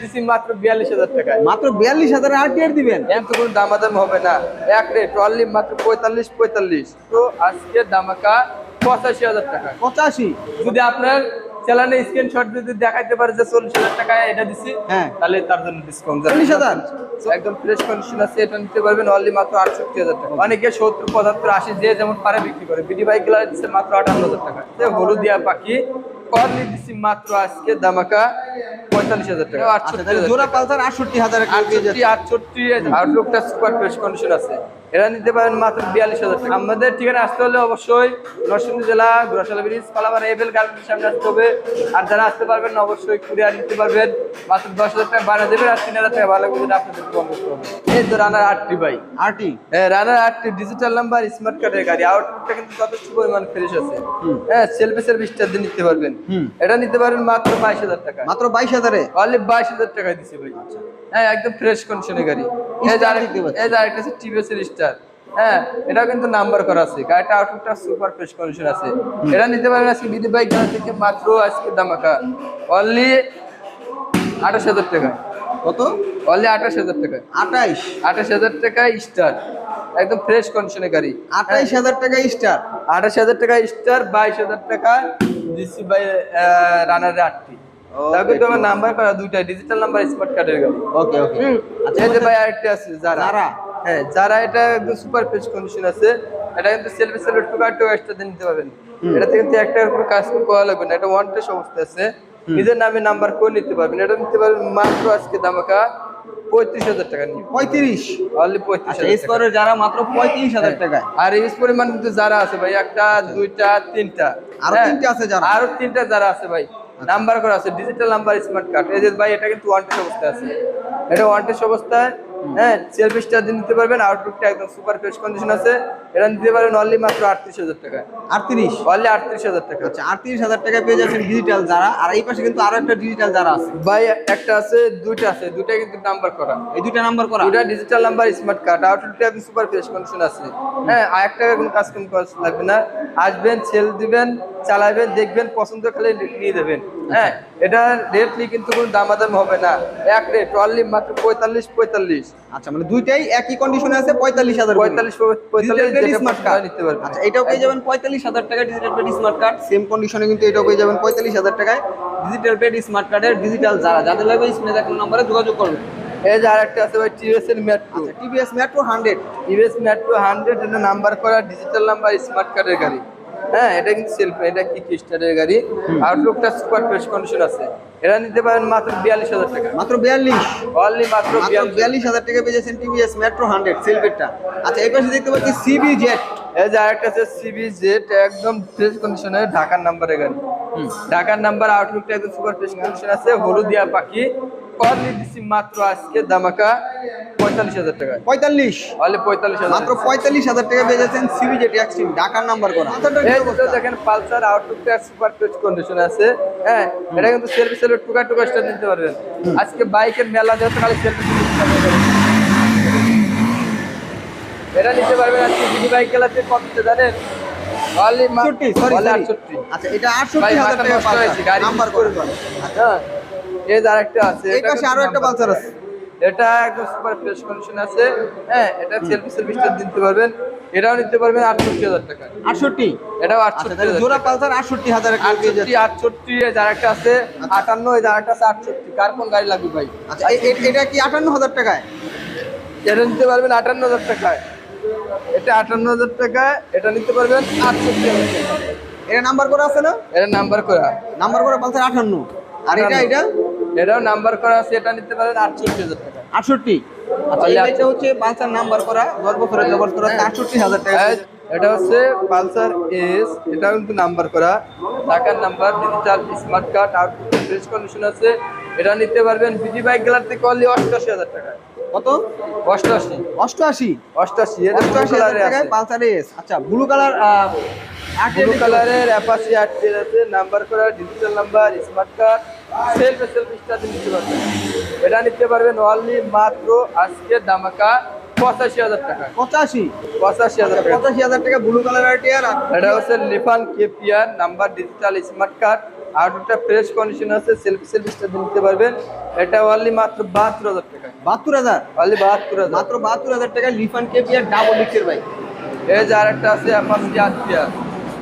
দিছি মাত্র টাকায়। আরটিআর দিবেন? এত কোনো দামাদাম হবে না। এক রেট অনলি মাত্র পঁয়তাল্লিশ পঁয়তাল্লিশ। তো আজকে দামাকা পঁচাশি হাজার টাকা। পঁচাশি? যদি আপনার চ্যানেলে স্ক্রিনশট যদি দেখাইতে পারে যে চল্লিশ হাজার টাকায় এটা দিছি হ্যাঁ। তাহলে তার জন্য ডিসকাউন্ট 40,000? একদম ফ্রেশ কন্ডিশন আছে এটা নিতে পারবেন অনলি মাত্র আটষট্টি হাজার টাকা। অনেকে সত্তর পঁচাত্তর আশি যে যেমন পারে বিক্রি করে। বিডি বাইকগুলা দিচ্ছে মাত্র আটান্ন হাজার টাকা। যে হলুদিয়া পাখি অনলি দিচ্ছি মাত্র আজকে দামাকা পঁয়তাল্লিশ হাজার টাকা। আচ্ছা আটষট্টি হাজার। জোড়া পালসার আটষট্টি হাজার আটষট্টি আটষট্টি আউটলুকটা সুপার ফ্রেশ কন্ডিশন আছে। এরা নিতে পারেন মাত্র বিয়াল্লিশ হাজার টাকা। আমাদের ঠিকানা আসতে হলে অবশ্যই নরসিংদী জেলা গোরাশালা ব্রিজ কলাবার এভেল গার্মেন্টের সামনে আসতে হবে। আর যারা আসতে পারবেন না অবশ্যই কুরিয়ার নিতে পারবেন। মাত্র দশ হাজার টাকা বাড়া দেবেন আর তিন হাজার টাকা ভালো করে আপনাদের কম করতে হবে। এই তো রানার আটটি বাই আরটি হ্যাঁ রানার আটটি ডিজিটাল নাম্বার স্মার্ট কার্ডের গাড়ি। আউটলুকটা কিন্তু যথেষ্ট পরিমাণ ফ্রেশ আছে। হ্যাঁ সেলফি সার্ভিস চার্জ দিয়ে নিতে পারবেন। এটা নিতে পারবেন মাত্র বাইশ হাজার টাকা। মাত্র বাইশ হাজারে? অনলি বাইশ হাজার টাকা দিচ্ছে ভাই। হ্যাঁ একদম ফ্রেশ কন্ডিশনের গাড়ি। এই যে আরেকটা আছে টিভিএস স্টার হ্যাঁ এটাও কিন্তু নাম্বার করা আছে। গাড়িটা আউটলুকটা সুপার ফ্রেশ কন্ডিশন আছে। এটা নিতে পারবেন আজকে বাইক গাড়ি থেকে মাত্র আজকে দামাকা অনলি আঠাশ হাজার টাকা। কত? অনলি আঠাশ হাজার টাকা। আঠাইশ আঠাশ হাজার টাকায় স্টার একদম ফ্রেশ কন্ডিশনের গাড়ি। আঠাইশ হাজার টাকা স্টার আঠাশ হাজার টাকা স্টার বাইশ হাজার টাকা ডিসি বাই রানারে আটটি। নাম্বার করা দুইটা ডিজিটাল নাম্বার স্মার্ট কার্ডের গাড়ি। ওকে ওকে আচ্ছা ভাই আরেকটা আছে যারা? হ্যাঁ যারা এটা একদম সুপার ফ্রেশ কন্ডিশন আছে এটা কিন্তু সেলফি সেলফি টুকা টুকা এক্সট্রা দিয়ে নিতে পারবেন। এটাতে কিন্তু একটা কোনো কাজ করা লাগবে না এটা ওয়ান টেস্ট অবস্থা আছে। নিজের নামে নাম্বার করে নিতে পারবেন এটা নিতে পারবেন মাত্র আজকে দামাকা পঁয়ত্রিশ হাজার টাকা নিয়ে। পঁয়ত্রিশ? অনলি পঁয়ত্রিশ আচ্ছা যারা মাত্র পঁয়ত্রিশ হাজার টাকায়। আর ইউজ পরিমাণ কিন্তু যারা আছে ভাই একটা দুইটা তিনটা। আরও হ্যাঁ, তিনটে আছে যারা? আরও তিনটা যারা আছে ভাই নাম্বার করা আছে ডিজিটাল নাম্বার স্মার্ট কার্ড এই যে ভাই এটা কিন্তু ওয়ান টেস্ট অবস্থায় আছে। এটা ওয়ান টেস্ট অবস্থায় হ্যাঁ সেলফি স্টার দিয়ে নিতে পারবেন আউটলুকটা একদম সুপার ফ্রেশ কন্ডিশন আছে। এটা নিতে পারবেন অনলি মাত্র আটত্রিশ হাজার টাকা আটত্রিশ? অনলি আটত্রিশ হাজার টাকা। আচ্ছা আটত্রিশ হাজার পেয়ে যাচ্ছেন ডিজিটাল যারা। আর এই পাশে কিন্তু আরও একটা ডিজিটাল যারা আছে। ভাই একটা আছে দুইটা আছে দুইটা কিন্তু নাম্বার করা। এই দুইটা নাম্বার করা? দুইটা ডিজিটাল নাম্বার স্মার্ট কার্ড আউটলুকটা একদম সুপার ফ্রেশ কন্ডিশন আছে। হ্যাঁ আর এক টাকা কোনো কাজ খরচ লাগবে না। আসবেন সেল দিবেন চালাবেন দেখবেন পছন্দ খেলে নিয়ে দেবেন হ্যাঁ এটা রেটলি কিন্তু কোনো দামাদাম হবে না। এক রেট অনলি মাত্র পঁয়তাল্লিশ পঁয়তাল্লিশ। আচ্ছা মানে দুইটাই একই কন্ডিশনে আছে পঁয়তাল্লিশ হাজার পঁয়তাল্লিশ পঁয়তাল্লিশ স্মার্ট কার্ড নিতে পারবেন আচ্ছা এটাও পেয়ে যাবেন পঁয়তাল্লিশ হাজার টাকা digital paid smart card same কন্ডিশনে কিন্তু এটাও পেয়ে যাবেন পঁয়তাল্লিশ হাজার টাকায়। ডিজিটাল পেড স্মার্ট কার্ডের ডিজিটাল যারা যাদের লাগবে স্ক্রিনে দেখানো নাম্বারে যোগাযোগ করবেন। এই যে আরেকটা আছে ভাই টিভিএস এর মেট্রো আচ্ছা TVS Metro hundred TVS Metro hundred এটা নাম্বার করা ডিজিটাল নাম্বার স্মার্ট কার্ডের গাড়ি। হ্যাঁ এটা কিন্তু সেলফ এটা কি কিস্টারের গাড়ি? আউটলুকটা সুপার ফ্রেশ কন্ডিশন আছে। এটা নিতে পারেন মাত্র বিয়াল্লিশ হাজার টাকা। মাত্র বিয়াল্লিশ? অনলি মাত্র বিয়াল্লিশ। হাজার টাকা পেয়ে টিভিএস মেট্রো হান্ড্রেড সেলফেটটা আচ্ছা এই পাশে দেখতে পাচ্ছি সিবি জেট এই যে আরেকটা আছে সিবি জেড একদম ফ্রেশ কন্ডিশনে ঢাকার নাম্বারের গাড়ি। ঢাকার নাম্বার আউটলুকটা একদম সুপার ফ্রেশ কন্ডিশন আছে। হলুদিয়া পাখি। অনলি দিচ্ছি মাত্র আজকে দামাকা পঁয়তাল্লিশ হাজার টাকা। পঁয়তাল্লিশ? অনলি পঁয়তাল্লিশ মাত্র পঁয়তাল্লিশ হাজার টাকা পেয়ে যাচ্ছেন সিবি জেট এক্সট্রিম ঢাকার নাম্বার করা। দেখেন পালসার আউটলুকটা সুপার ফ্রেশ কন্ডিশন আছে। হ্যাঁ এটা কিন্তু সেলফি সেলফি টুকা টুকা স্টার নিতে পারবেন। আজকে বাইকের মেলা যেহেতু খালি এটা নিতে পারবেন আজকে জিডি বাইক খেলাতে কত জানেন? আচ্ছা এটা আটষট্টি হাজার টাকা নাম্বার করে করা হ্যাঁ। এই যে আরেকটা আছে এই পাশে আরও একটা পালসার আছে। এটা একদম সুপার ফ্রেশ কন্ডিশন আছে। হ্যাঁ এটা সেলফি সার্ভিসটা দিতে পারবেন। এটাও নিতে পারবেন আটষট্টি হাজার টাকা। আটষট্টি? এটাও আচ্ছা আটষট্টি জোড়া পালসার আটষট্টি হাজার আটষট্টি আটষট্টি যার একটা আছে আটান্ন এই যার একটা আছে আটষট্টি। কার কোন গাড়ি লাগবে ভাই? আচ্ছা এটা কি আটান্ন হাজার টাকায়? এটা নিতে পারবেন আটান্ন হাজার টাকায়। এটা আটান্ন হাজার টাকায় এটা নিতে পারবেন আটষট্টি হাজার টাকা এটা নাম্বার করা আছে না? এটা নাম্বার করা। নাম্বার করা পালসার আটান্ন। আর এটা এটা? এটাও নাম্বার করা আছে এটা নিতে পারেন আটষট্টি হাজার টাকা। আটষট্টি? আচ্ছা এটা হচ্ছে পালসার নাম্বার করা দশ বছরের জবর করা আটষট্টি হাজার টাকা। এটা হচ্ছে পালসার এস এটাও কিন্তু নাম্বার করা। টাকার number digital smart card out fresh condition আছে। এটা নিতে পারবেন বিডি বাইক গেলার থেকে অনলি অষ্টআশি হাজার টাকা। কত? অষ্টআশি। অষ্টআশি? অষ্টআশি অষ্টআশি হাজার টাকায় পালসার এস। আচ্ছা ব্লু কালার ব্লু কালারের অ্যাপাসি আটটির আছে নাম্বার করা digital number smart card self self start নিতে পারবেন এটা নিতে পারবেন অনলি মাত্র আজকে দামাকা পঁচাশি হাজার টাকা। পঁচাশি? পঁচাশি হাজার টাকা। পঁচাশি হাজার টাকা ব্লু কালার টিয়ার এটা হচ্ছে Lifan number digital smart card আউটলুকটা fresh condition আছে সেলফি সেলফি স্টার নিতে পারবেন। এটা অনলি মাত্র বাহাত্তর হাজার টাকা বাহাত্তর হাজার? অনলি বাহাত্তর হাজার। মাত্র বাহাত্তর হাজার টাকা লিফান কেপিয়ার ডাবল লিক্সের বাইক এই যে আরেকটা আছে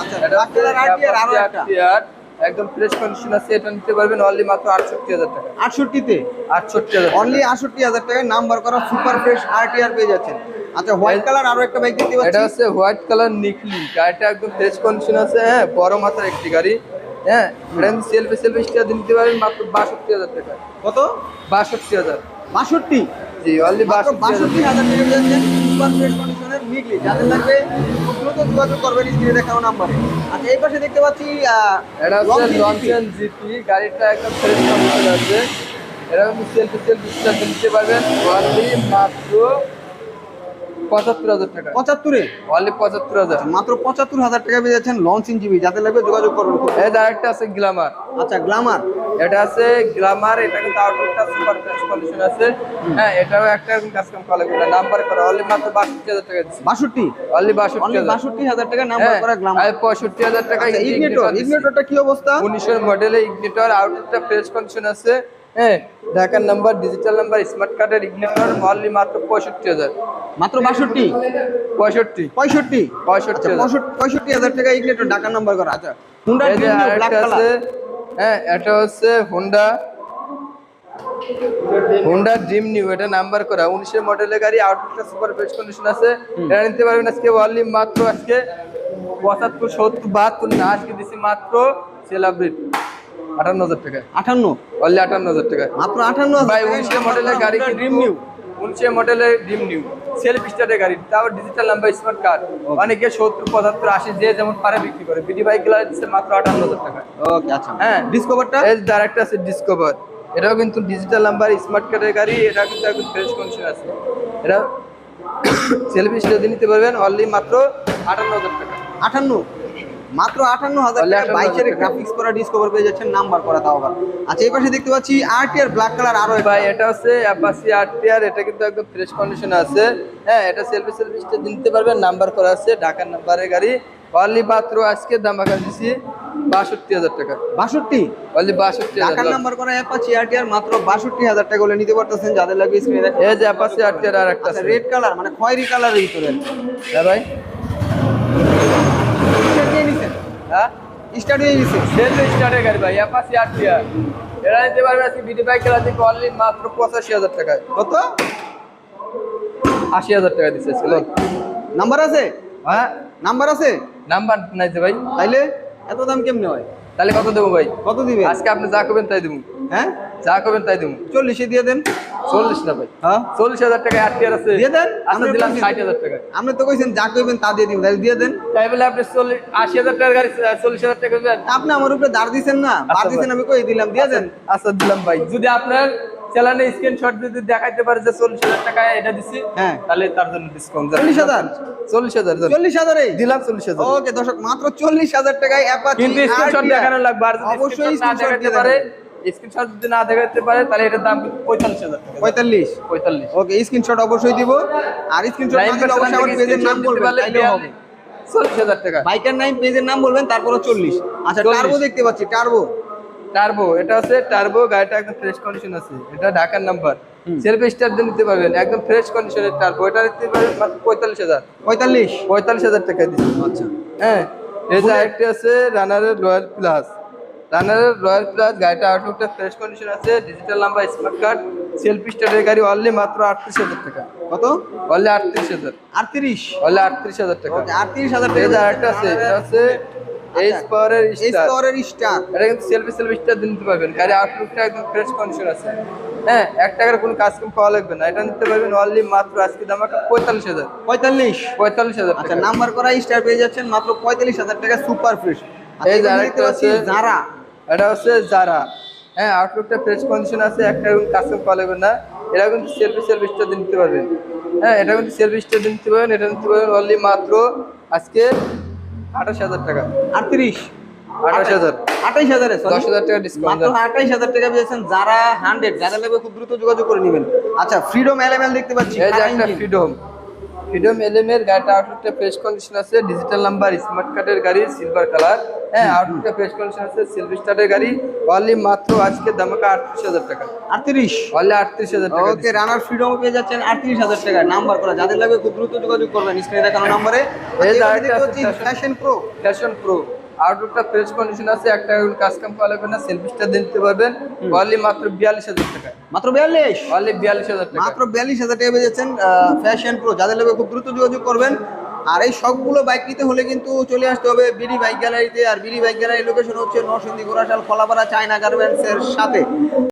আচ্ছা এটা আরটিআর একটা। আরটিআর একদম ফ্রেশ কন্ডিশন আছে এটা নিতে পারবেন অনলি মাত্র আটষট্টি হাজার টাকা। আটষট্টিতে? আটষট্টি হাজার অনলি আটষট্টি হাজার টাকায় নাম্বার করা সুপার ফ্রেশ আরটিআর পেয়ে যাচ্ছেন। আচ্ছা হোয়াইট কালার আরও একটা বাইক দেখতে এটা হচ্ছে হোয়াইট কালার নিকলি গাড়িটা একদম ফ্রেশ কন্ডিশন আছে হ্যাঁ বড় মাথার একটি গাড়ি হ্যাঁ এটা সেলফি সেলফি স্টার নিতে পারবেন মাত্র বাষট্টি হাজার টাকা। কত? বাষট্টি হাজার। বাষট্টি? জি অনলি বাষট্টি হাজার টাকা। সুপার ফ্রেশ কন্ডিশনের নিকলি যাদের লাগবে খুব দ্রুত যোগাযোগ করবেন স্ক্রিনে দেখানো নাম্বারে আচ্ছা এই পাশে দেখতে পাচ্ছি আহ, এটা হচ্ছে Longchin লঞ্চেন জিপি। গাড়িটা একদম ফ্রেশ কন্ডিশন আছে। এটা কিন্তু সেলফি সেলফি স্টার নিতে পারবেন অনলি মাত্র পঁচাত্তর হাজার টাকা। পঁচাত্তরে? অনলি পঁচাত্তর হাজার। মাত্র পঁচাত্তর হাজার টাকা পেয়ে যাচ্ছেন লঞ্চ ইঞ্জিবি যাদের লাগবে যোগাযোগ করবেন। এই আছে গ্লামার আচ্ছা গ্লামার এটা আছে গ্লামার এটা কিন্তু আউটলুকটা সুপার ফ্রেশ কন্ডিশন আছে। হ্যাঁ এটাও একটা কাজ কাম করা লাগবে নাম্বার করা অনলি মাত্র বাষট্টি হাজার টাকা দিচ্ছি। বাষট্টি? অনলি বাষট্টি অনলি হাজার। বাষট্টি হাজার টাকা নাম্বার করা গ্লামার আর পঁয়ষট্টি হাজার টাকা আচ্ছা ইগনিটর ইগনিটরটা কি অবস্থা? উনিশের মডেলে ইগনিটর আউটলুকটা ফ্রেশ কন্ডিশন আছে। হ্যাঁ ঢাকার নাম্বার ডিজিটাল নাম্বার স্মার্ট কার্ডের ইগনিটর অনলি মাত্র পঁয়ষট্টি হাজার। মাত্র বাষট্টি? পঁয়ষট্টি। পঁয়ষট্টি? পঁয়ষট্টি আচ্ছা, পঁয়ষট্টি হাজার টাকা ইগনিটর ঢাকার নাম্বার করা। আচ্ছা হুন্ডা ব্ল্যাক কালার হ্যাঁ এটা হচ্ছে হোন্ডা হোন্ডা ড্রিম নিউ এটা নাম্বার করা। উনিশের মডেলের গাড়ি আউটলুকটা সুপার ফ্রেশ কন্ডিশন আছে। এটা নিতে পারবেন আজকে অনলি মাত্র আজকে পঁচাত্তর সত্তর বাহাত্তর না আজকে দিছি মাত্র সেলাব্রিট আটান্ন হাজার টাকা। আটান্ন? অনলি আটান্ন হাজার টাকা। মাত্র আটান্ন ভাই উনিশের মডেলের গাড়ি ড্রিম নিউ উনিশের মডেলের ডিম নিউ সেলফ স্টার্টের গাড়ি তারপর ডিজিটাল নাম্বার স্মার্ট কার্ড অনেকে সত্তর পঁচাত্তর আশি যে যেমন পারে বিক্রি করে। বিডি বাইকগুলো দিচ্ছে মাত্র আটান্ন হাজার টাকা। ওকে আচ্ছা। হ্যাঁ। ডিসকভারটা এর আরেকটা আছে ডিসকভার এটাও কিন্তু ডিজিটাল নাম্বার স্মার্ট কার্ডের গাড়ি এটা কিন্তু একদম ফ্রেশ কন্ডিশন আছে। এটা সেলফি স্টার্ট নিতে পারবেন অনলি মাত্র আটান্ন হাজার টাকা। আটান্ন? মাত্র আটান্ন হাজার টাকা। বাইকের গ্রাফিক্স করা ডিসকভার পেয়ে যাচ্ছেন নাম্বার করা তাও আবার। আচ্ছা এই পাশে দেখতে পাচ্ছি আরটিআর ব্ল্যাক কালার আরও ভাই এটা হচ্ছে অ্যাপাসি আরটিআর এটা কিন্তু একদম ফ্রেশ কন্ডিশনে আছে। হ্যাঁ এটা সেলফি স্টার্ট নিতে পারবেন নাম্বার করা আছে ঢাকার নাম্বারের গাড়ি। অনলি মাত্র আজকে দাম আঁকা দিচ্ছি বাষট্টি হাজার টাকা। বাষট্টি? অনলি বাষট্টি ঢাকার নাম্বার করা অ্যাপাচি আরটিআর মাত্র বাষট্টি হাজার টাকা হলে নিতে পারতেছেন যাদের লাগবে স্ক্রিনে এই যে অ্যাপাসি আরটিআর আর একটা আছে রেড কালার মানে খয়েরি কালারের ভিতরে। হ্যাঁ ভাই। হ্যাঁ? স্টার্ট হয়ে গেছে। সেলফি স্টার্টের গাড়ি ভাই অ্যাপাসি আরটিআর এরা নিতে পারবে আজকে বিডি বাইক খেলা থেকে অনলি মাত্র পঁচাশি হাজার টাকায়। কত? আশি হাজার টাকা দিচ্ছে ছিল নাম্বার আছে? হ্যাঁ। নাম্বার আছে? নাম্বার নাই ভাই। তাইলে এত দাম কেমনে হয়? তাহলে কত দেবো ভাই? কত দিবে আজকে আপনি যা করবেন তাই দেবো। হ্যাঁ? যা করবেন তাই দেবো। চল্লিশে দিয়ে দেন। চল্লিশ না ভাই। হ্যাঁ? চল্লিশ হাজার টাকা আটটিয়ার আছে। দিয়ে দেন। আপনি আমরা দিলাম। ষাট হাজার টাকা। আপনি তো কইছেন যা করবেন তা দিয়ে দিবেন তাহলে দিয়ে দেন। তাই বলে আপনি চল্লিশ আশি হাজার টাকার গাড়ি চল্লিশ হাজার টাকা আপনি আমার উপরে দাঁড় দিছেন না। দাঁড় দিচ্ছেন দিছেন আমি কই দিলাম দিয়ে দেন। আচ্ছা দিলাম ভাই। যদি আপনার চালানে স্ক্রিনশট যদি দেখাইতে পারে যে চল্লিশ হাজার টাকায় এটা দিছি হ্যাঁ। তাহলে তার জন্য ডিসকাউন্ট চল্লিশ হাজার? চল্লিশ হাজার। চল্লিশ। হাজারে? দিলাম চল্লিশ হাজার। ওকে দর্শক মাত্র চল্লিশ হাজার টাকায় কিন্তু স্ক্রিনশট দেখানো লাগবে আর অবশ্যই দেখাতে পারে স্ক্রিনশট যদি না দেখাতে পারে তাহলে এটার দাম পঁয়তাল্লিশ হাজার পঁয়তাল্লিশ? পঁয়তাল্লিশ। ওকে স্ক্রিনশট অবশ্যই দিব। আর স্ক্রিনশট অবশ্যই আমার পেজের নাম বলবেন হবে। চল্লিশ হাজার টাকা। বাইকের নাম পেজের নাম বলবেন তারপরে চল্লিশ। আচ্ছা 40 টার্বো দেখতে পাচ্ছি টার্বো টার্বো এটা হচ্ছে টার্বো গাড়িটা একদম ফ্রেশ কন্ডিশন আছে। এটা ঢাকার নাম্বার সেলফ স্টার দিয়ে নিতে পারবেন। একদম ফ্রেশ কন্ডিশনের টার্বো এটা নিতে পারবেন মাত্র পঁয়তাল্লিশ হাজার। পঁয়তাল্লিশ? পঁয়তাল্লিশ হাজার টাকা দিচ্ছি। আচ্ছা। হ্যাঁ। যে আরেকটি আছে রানারের রয়্যাল প্লাস রানারের রয়্যাল প্লাস গাড়িটা আউটলুকটা ফ্রেশ কন্ডিশন আছে। Digital number smart card selfie স্টারের গাড়ি অনলি মাত্র আটত্রিশ হাজার টাকা। কত? অনলি আটত্রিশ হাজার। আটত্রিশ? অনলি আটত্রিশ হাজার টাকা। আটত্রিশ হাজার টাকা। আরেকটা আছে এটা হচ্ছে এইচ পাওয়ারের এই স্টার স্তরের স্টার এটা কিন্তু সেলফি সেলফি স্টার নিতে পারবেন। গাড়ি আউটলুকটা একদম ফ্রেশ কন্ডিশন আছে। হ্যাঁ এক টাকার কোনো কাজ কম পাওয়া লাগবে না। এটা নিতে পারবেন অনলি মাত্র আজকে দাম পঁয়তাল্লিশ হাজার। পঁয়তাল্লিশ? পঁয়তাল্লিশ হাজার আচ্ছা নাম্বার করা স্টার পেয়ে যাচ্ছেন মাত্র পঁয়তাল্লিশ হাজার টাকা সুপার ফ্রেশ এই আরেকটা আছে। যারা এটা হচ্ছে যারা হ্যাঁ আউটলুকটা ফ্রেশ কন্ডিশন আছে। একটা কোনো কাজ কম পাওয়া লাগবে না। এটা কিন্তু সেলফি সেলফি স্টার নিতে পারবেন। হ্যাঁ এটা কিন্তু সেলফি স্টার নিতে পারবেন। এটা নিতে পারবেন অনলি মাত্র আজকে আঠাশ হাজার টাকা। আটত্রিশ। আঠাশ হাজার। আঠাইশ হাজারে দশ হাজার টাকা ডিসকাউন্ট মাত্র আঠাইশ হাজার টাকা পেয়েছেন যারা হান্ড্রেড যারা লাগবে খুব দ্রুত যোগাযোগ করে নেবেন। আচ্ছা ফ্রিডম এলএমএল দেখতে পাচ্ছি। এই যে একটা ফ্রিডম ফ্রিডম এলএম এর গাড়িটা আউটলুকটা ফ্রেশ কন্ডিশন আছে ডিজিটাল নাম্বার স্মার্ট কার্ডের গাড়ি সিলভার কালার হ্যাঁ আউটলুকটা ফ্রেশ কন্ডিশন আছে সিলভার স্টারের গাড়ি অনলি মাত্র আজকে দামাকা আটত্রিশ হাজার টাকা। আটত্রিশ? অনলি আটত্রিশ হাজার টাকা ওকে রানার ফ্রিডম পেয়ে যাচ্ছেন আটত্রিশ হাজার টাকা। নাম্বার করা যাদের লাগবে খুব দ্রুত যোগাযোগ করবেন স্ক্রিনে দেখানো নাম্বারে ফ্যাশন প্রো ফ্যাশন প্রো আউটলুকটা ফ্রেশ কন্ডিশন আছে একটা কাজ কাম করা লাগবে না সেলফি স্টার দিতে পারবেন। অনলি মাত্র বিয়াল্লিশ হাজার টাকা। মাত্র বিয়াল্লিশ? অনলি বিয়াল্লিশ হাজার টাকা। মাত্র বিয়াল্লিশ হাজার টাকা এবে যাচ্ছেন ফ্যাশন প্রো যাদের লাগবে খুব দ্রুত যোগাযোগ করবেন। আর এই সবগুলো বাইক নিতে হলে কিন্তু চলে আসতে হবে বিডি বাইক গ্যালারিতে আর বিডি বাইক গ্যালারির লোকেশন হচ্ছে নরসিংদী গোরাশাল কলাপাড়া চায়না গার্মেন্টস এর সাথে।